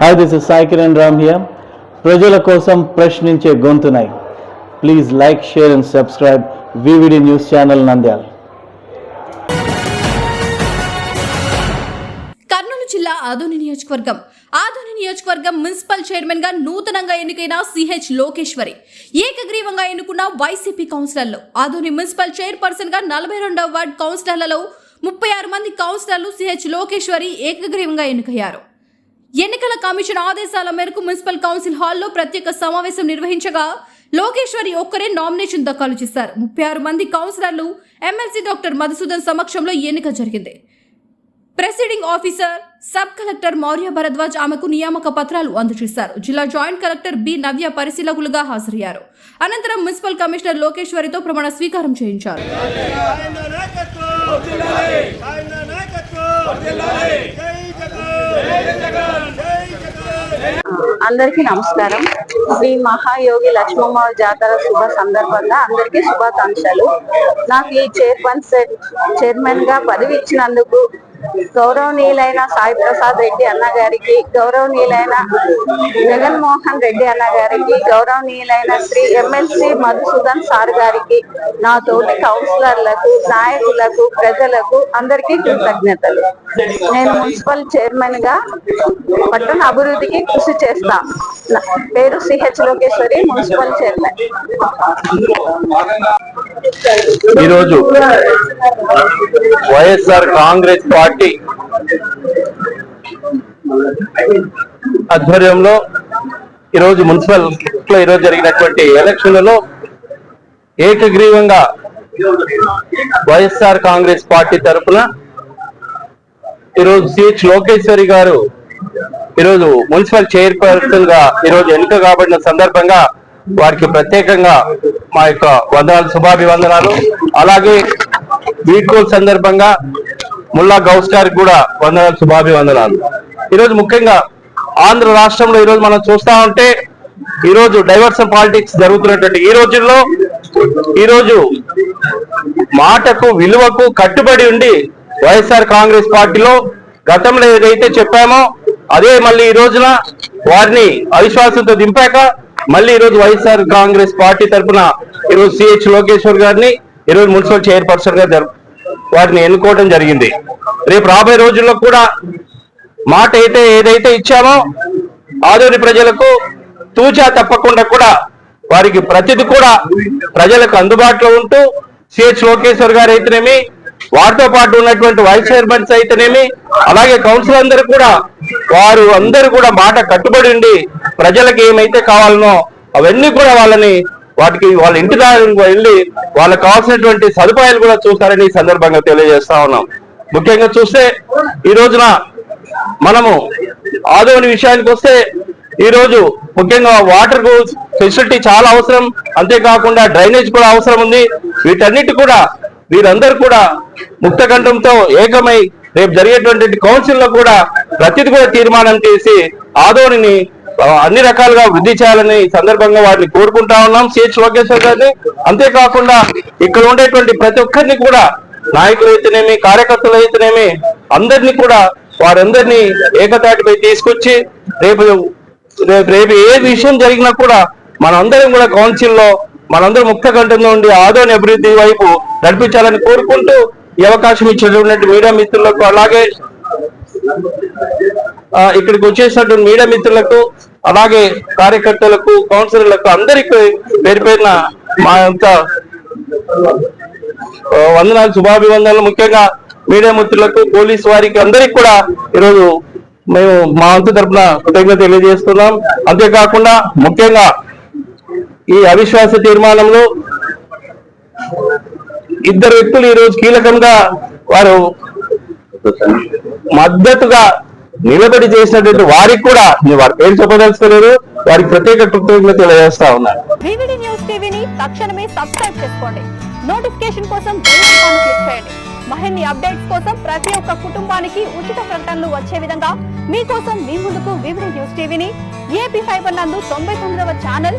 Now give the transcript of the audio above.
Hi this is Sai Kiran Ram here ప్రజల కోసం ప్రశ్నించే గొంతునై. Please like share and subscribe VVD news channel Nandyal Kurnool జిల్లా ఆదోని నియోజకవర్గం. ఆదోని నియోజకవర్గం మున్సిపల్ చైర్మన్గా నూతనంగా ఎన్నికైన సిహెచ్ లోకేశ్వరి. ఏకగ్రీవంగా ఎన్నుకున్న వైసీపీ కౌన్సిలర్లు. ఆదోని మున్సిపల్ చైర్పర్సన్గా నలభై రెండవ వార్డ్ కౌన్సిలర్లలో ముప్పై ఆరు మంది కౌన్సిలర్లు సిహెచ్ లోకేశ్వరి ఏకగ్రీవంగా ఎన్నికయ్యారు. ఎన్నికల కమిషన్ ఆదేశాల మేరకు మున్సిపల్ కౌన్సిల్ హాల్లో ప్రత్యేక సమావేశం నిర్వహించగా లోకేశ్వరి ఒక్కరే నామినేషన్ దాఖలు చేశారు. ముప్పై ఆరు మంది కౌన్సిలర్లు ఎమ్మెల్సీ డాక్టర్ మధుసూదన్ సమక్షంలో ఎన్నిక జరిగింది. Presiding officer sub collector Maurya Bharadwaj ఆమెకు నియామక పత్రాలు అందజేశారు. జిల్లా జాయింట్ కలెక్టర్ బి నవ్య పరిశీలకులుగా హాజరయ్యారు. అనంతరం మున్సిపల్ కమిషనర్ లోకేశ్వరితో ప్రమాణ స్వీకారం చేయించారు. అందరికీ నమస్కారం. శ్రీ మహాయోగి లక్ష్మమ్మ జాతర శుభ సందర్భంగా అందరికీ శుభాకాంక్షలు. నాకు ఈ చైర్మన్ చైర్మన్గా పదవి ఇచ్చినందుకు గౌరవనీయులైన సాయి ప్రసాద్ రెడ్డి అన్న గారికి గౌరవనీయులైన జగన్మోహన్ రెడ్డి అన్న గారికి గౌరవనీయులైన శ్రీ ఎమ్మెల్సీ మధుసూదన్ సార్ గారికి నా తోటి కౌన్సిలర్లకు నాయకులకు ప్రజలకు అందరికీ కృతజ్ఞతలు. నేను మున్సిపల్ చైర్మన్గా పట్టణ అభివృద్ధికి కృషి చేస్తాను నా పేరు సిహెచ్ లోకేశ్వరి మున్సిపల్ చైర్మన్ ఈరోజు వైఎస్ఆర్ కాంగ్రెస్ పార్టీ ఆధ్వర్యంలో ఈరోజు మున్సిపల్లో ఈరోజు జరిగినటువంటి ఎలక్షన్లలో ఏకగ్రీవంగా వైఎస్ఆర్ కాంగ్రెస్ పార్టీ తరఫున ఈరోజు సిహెచ్ లోకేశ్వరి గారు ఈరోజు మున్సిపల్ చైర్పర్సన్గా ఈరోజు ఎన్నిక కాబడిన సందర్భంగా వారికి ప్రత్యేకంగా మా యొక్క వందనాలు శుభాభివందనాలు. అలాగే వీడ్కోల్ సందర్భంగా ముల్లా గౌస్ గారికి కూడా వందనాలు శుభాభివందనాలు. ఈరోజు ముఖ్యంగా ఆంధ్ర రాష్ట్రంలో ఈరోజు మనం చూస్తా ఉంటే ఈరోజు డైవర్సన్ పాలిటిక్స్ జరుగుతున్నటువంటి ఈ రోజుల్లో ఈరోజు మాటకు విలువకు కట్టుబడి ఉండి వైఎస్ఆర్ కాంగ్రెస్ పార్టీలో గతంలో ఏదైతే చెప్పామో అదే మళ్ళీ ఈ రోజున వారిని అవిశ్వాసంతో దింపాక మళ్ళీ ఈ రోజు వైఎస్ఆర్ కాంగ్రెస్ పార్టీ తరఫున ఈరోజు సిహెచ్ లోకేశ్వర్ గారిని ఈరోజు మున్సిపల్ చైర్పర్సన్గా వారిని ఎన్నుకోవడం జరిగింది. రేపు రాబోయే రోజుల్లో కూడా మాట అయితే ఏదైతే ఇచ్చామో ఆదోని ప్రజలకు తూచా తప్పకుండా కూడా వారికి ప్రతిది కూడా ప్రజలకు అందుబాటులో ఉంటూ సిహెచ్ లోకేశ్వర్ గారు అయితేనేమి వారితో పాటు ఉన్నటువంటి వైస్ చైర్మన్స్ అయితేనేమి అలాగే కౌన్సిల్ అందరూ కూడా వారు అందరూ కూడా మాట కట్టుబడి ఉండి ప్రజలకు ఏమైతే కావాలనో అవన్నీ కూడా వాళ్ళని వాటికి వాళ్ళ ఇంటి దారి వెళ్ళి వాళ్ళకి కావాల్సినటువంటి సదుపాయాలు కూడా చూస్తారని ఈ సందర్భంగా తెలియజేస్తా ఉన్నాం. ముఖ్యంగా చూస్తే ఈ రోజున మనము ఆదోని విషయానికి వస్తే ఈరోజు ముఖ్యంగా వాటర్ ఫెసిలిటీ చాలా అవసరం. అంతేకాకుండా డ్రైనేజ్ కూడా అవసరం ఉంది. వీటన్నిటి కూడా వీరందరూ కూడా ముక్తకంఠంతో ఏకమై రేపు జరిగేటువంటి కౌన్సిల్లో కూడా ప్రతిది కూడా తీర్మానం చేసి ఆదోనిని అన్ని రకాలుగా వృద్ధి చేయాలని సందర్భంగా వారిని కోరుకుంటా ఉన్నాం. సిహెచ్ లోకేశ్వర్ గారిని. అంతేకాకుండా ఇక్కడ ఉండేటువంటి ప్రతి ఒక్కరిని కూడా నాయకులు అయితేనేమి కార్యకర్తలు అయితేనేమి అందరినీ కూడా వారందరినీ ఏకతాటిపై తీసుకొచ్చి రేపు రేపు రేపు ఏ విషయం జరిగినా కూడా మనందరం కూడా కౌన్సిల్లో మనందరూ ముక్త కంఠంలో ఉండి ఆదోని అభివృద్ధి వైపు నడిపించాలని కోరుకుంటూ ఈ అవకాశం ఇచ్చినటువంటి మీడియా మిత్రులకు అలాగే ఇక్కడికి వచ్చేసినటువంటి మీడియా మిత్రులకు అలాగే కార్యకర్తలకు కౌన్సిలర్లకు అందరికీ పేరు పేరున మా యొక్క వందనాలు శుభాభివందనలు. ముఖ్యంగా మీడియా మిత్రులకు పోలీస్ వారికి అందరికి కూడా ఈరోజు మేము మా వంతు తరఫున కృతజ్ఞత తెలియజేస్తున్నాం. అంతేకాకుండా ముఖ్యంగా ఈ అవిశ్వాస తీర్మానంలో ఇద్దరు వ్యక్తులు ఈ రోజు కీలకంగా వారు మద్దతుగా నిలబడి చేసినటువంటి వారికి కూడా వారి పేరు చెప్పదలుచుకోలేదు. వారికి ప్రత్యేక కృతజ్ఞత తెలియజేస్తా ఉన్నాను వివిడి తక్షణమే సబ్స్క్రైబ్ చేసుకోండి. నోటిఫికేషన్ కోసం క్లిక్ చేయండి. అప్డేట్స్ కోసం ప్రతి ఒక్క కుటుంబానికి ఉచిత ప్రకటనలు వచ్చే విధంగా మీకోసం మీ ముందుకు వివిడి న్యూస్ టీవీని ఏపీ ఫైబర్ నందు తొంభై తొమ్మిదవ ఛానల్